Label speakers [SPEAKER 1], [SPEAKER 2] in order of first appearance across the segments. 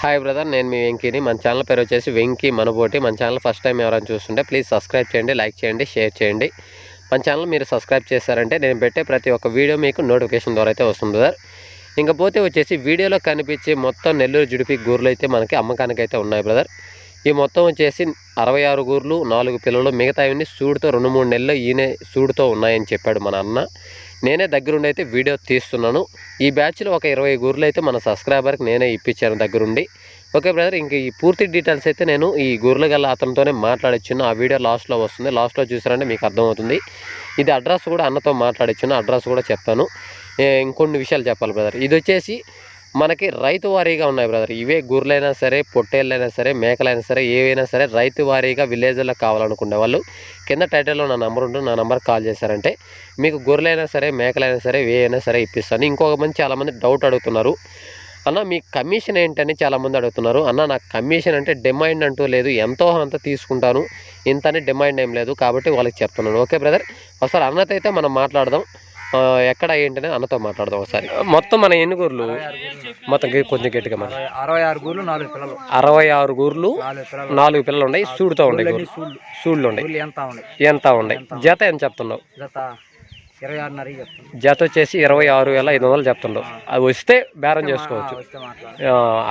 [SPEAKER 1] Hi brother నేను మీ వెంకీని. మన channel పేరు వచ్చేసి వెంకీ మనబోటి. మన ఛానల్ ఫస్ట్ టైం ఎవరైనా చూస్తుంటే ప్లీజ్ సబ్స్క్రైబ్ చేయండి లైక్ చేయండి షేర్ చేయండి. మన ఛానల్ మీరు సబ్స్క్రైబ్ చేశారంటే నేను పెట్టే ప్రతి ఒక్క వీడియో మీకు నోటిఫికేషన్ ద్వారా అయితే వస్తుంది బ్రదర్ ఇంకపోతే వచ్చేసి వీడియోలో కనిపించే మొత్తం నెల్లూరు జుడిపి గూర్లు అయితే మనకి అమ్మకానికి అయితే ఉన్నాయి బ్రదర్ ఈ మొత్తం వచ్చేసి అరవై ఆరు గూర్లు నాలుగు పిల్లలు మిగతావన్నీ సూడుతో రెండు మూడు నెలలు ఈయనే సూడుతో ఉన్నాయని చెప్పాడు మన అన్న. నేనే దగ్గరుండి అయితే వీడియో తీస్తున్నాను. ఈ బ్యాచ్లో ఒక ఇరవై గూర్లు అయితే మన సబ్స్క్రైబర్కి నేనే ఇప్పించాను దగ్గరుండి. ఓకే బ్రదర్ ఇంక ఈ పూర్తి డీటెయిల్స్ అయితే నేను ఈ గూర్ల గల అతనితోనే మాట్లాడొచ్చును. ఆ వీడియో లాస్ట్లో వస్తుంది. లాస్ట్లో చూసారంటే మీకు అర్థమవుతుంది. ఇది అడ్రస్ కూడా అన్నతో మాట్లాడొచ్చును. అడ్రస్ కూడా చెప్తాను. ఇంకొన్ని విషయాలు చెప్పాలి బ్రదర్. ఇది వచ్చేసి మనకి రైతు వారీగా ఉన్నాయి బ్రదర్ ఇవే గొర్రెలైనా సరే పొట్టేళ్ళైనా సరే మేకలైనా సరే ఏవైనా సరే రైతు వారీగా విలేజ్లో కావాలనుకునే వాళ్ళు కింద టైటిల్లో నా నెంబర్ ఉంటుంది నా నెంబర్ కాల్ చేశారంటే మీకు గొర్రెలైనా సరే మేకలైనా సరే ఏవైనా సరే ఇప్పిస్తాను. ఇంకొక మంది చాలామంది డౌట్ అడుగుతున్నారు. అన్న మీ కమిషన్ ఏంటని చాలామంది అడుగుతున్నారు. అన్న నాకు కమిషన్ అంటే డిమాండ్ అంటూ లేదు. ఎంతో అంత తీసుకుంటాను. ఇంతని డిమాండ్ ఏం లేదు కాబట్టి వాళ్ళకి చెప్తున్నాను. ఓకే బ్రదర్ ఒకసారి అన్నతో అయితే మనం మాట్లాడదాం. ఎక్కడ ఏంటనే అన్నతో మాట్లాడదాం ఒకసారి. మొత్తం మన ఎన్ని గూర్లు? మొత్తం గె- కొంచెం గట్టిగా మన
[SPEAKER 2] అరవై- ఆరు గూర్లు నాలుగు పిల్లలు.
[SPEAKER 1] అరవై ఆరు గూర్లు
[SPEAKER 2] నాలుగు పిల్లలు.
[SPEAKER 1] ఉన్నాయి సూడుతో ఉన్నాయి
[SPEAKER 2] సూళ్ళు
[SPEAKER 1] ఉన్నాయి.
[SPEAKER 2] ఎంత ఉన్నాయి?
[SPEAKER 1] జత ఎంత చెప్తున్నావు?
[SPEAKER 2] జత
[SPEAKER 1] వచ్చేసి ఇరవై ఆరు వేల ఐదు వందలు చెప్తున్నావు. అది వస్తే బేరం చేసుకోవచ్చు.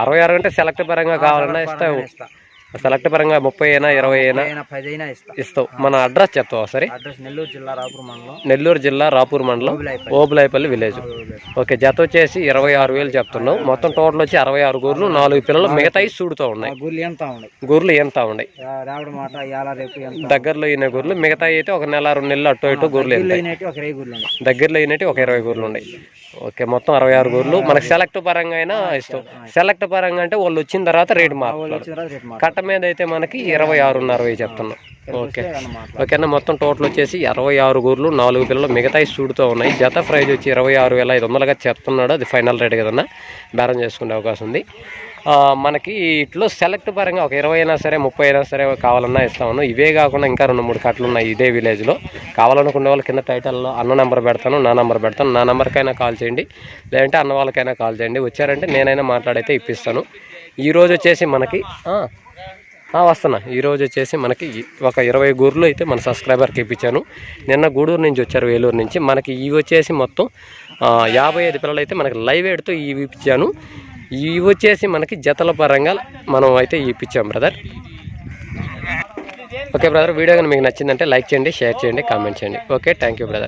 [SPEAKER 1] అరవై ఆరు అంటే సెలెక్ట్ పరంగా కావాలన్నా
[SPEAKER 2] ఇస్తా.
[SPEAKER 1] సెలెక్ట్ పరంగా ముప్పై అయినా ఇరవై అయినా
[SPEAKER 2] పది
[SPEAKER 1] ఇస్తావు. మన అడ్రస్ చెప్తావా సరే?
[SPEAKER 2] అడ్రస్ నెల్లూరు జిల్లా రాపూర్ మండలం.
[SPEAKER 1] నెల్లూరు జిల్లా రాపూర్ మండలం
[SPEAKER 2] ఓబులాయిపల్లి.
[SPEAKER 1] విలేజ్ ఓకే జత వచ్చేసి ఇరవై ఆరు వేలు చెప్తున్నావు. మొత్తం టోటల్ వచ్చి అరవై ఆరు గూర్లు నాలుగు పిల్లలు మిగతాయి సూడుతో
[SPEAKER 2] ఆ
[SPEAKER 1] ఉన్నాయి?
[SPEAKER 2] గూర్లు ఎంత ఉన్నాయి?
[SPEAKER 1] గూర్లు ఎంత దగ్గరలో అయిన గూర్లు మిగతాయి అయితే ఒక నెల రెండు నెలలు అటు ఇటు గూర్లు దగ్గరలో అయినట్టు ఒక ఇరవై గూర్లు ఉన్నాయి. ఓకే మొత్తం అరవై ఆరు గూర్లు. మనకి సెలెక్ట్ పరంగా అయినా ఇస్తాం సెలెక్ట్ పరంగా అంటే వాళ్ళు వచ్చిన తర్వాత రేటు
[SPEAKER 2] వాళ్ళు
[SPEAKER 1] మారుతున్నారు కట్ట మీద అయితే మనకి ఇరవై ఆరున్నర వేయి చెప్తున్నాం. ఓకే. ఓకేనా? మొత్తం టోటల్ వచ్చేసి అరవై ఆరు గూర్లు నాలుగు పిల్లలు మిగతాయి సూడుతో ఉన్నాయి. జత ప్రైజ్ వచ్చి ఇరవై ఆరు వేల ఐదు వందలుగా చెప్తున్నాడు. అది ఫైనల్ రేట్ కదన్నా? బేరం చేసుకునే అవకాశం ఉంది. మనకి ఇట్లో సెలెక్ట్ పరంగా ఒక ఇరవై అయినా సరే ముప్పై అయినా సరే కావాలన్నా ఇస్తాము ఇవే కాకుండా ఇంకా రెండు మూడు కట్లు ఉన్నాయి ఇదే విలేజ్లో. కావాలనుకునే వాళ్ళు కింద టైటిల్లో అన్న నెంబర్ పెడతాను నా నెంబర్ పెడతాను. నా నెంబర్కైనా కాల్ చేయండి. లేదంటే అన్న వాళ్ళకైనా కాల్ చేయండి. వచ్చారంటే నేనైనా మాట్లాడైతే ఇప్పిస్తాను. ఈరోజు వచ్చేసి మనకి వస్తున్నా. ఈరోజు వచ్చేసి మనకి ఒక ఇరవై గూర్లు అయితే మన సబ్స్క్రైబర్కి ఇప్పించాను. నిన్న గూడూరు నుంచి వచ్చారు వేలూరు నుంచి. మనకి ఇవి వచ్చేసి మొత్తం యాభై ఐదు పిల్లలు అయితే మనకి లైవ్ ఎడ్తో ఇవి ఇప్పించాను. ఇవి వచ్చేసి మనకి జతల పరంగా మనం అయితే ఇప్పించాం బ్రదర్. ఓకే బ్రదర్ వీడియో కానీ మీకు నచ్చిందంటే లైక్ చేయండి షేర్ చేయండి కామెంట్ చేయండి. Okay thank you brother.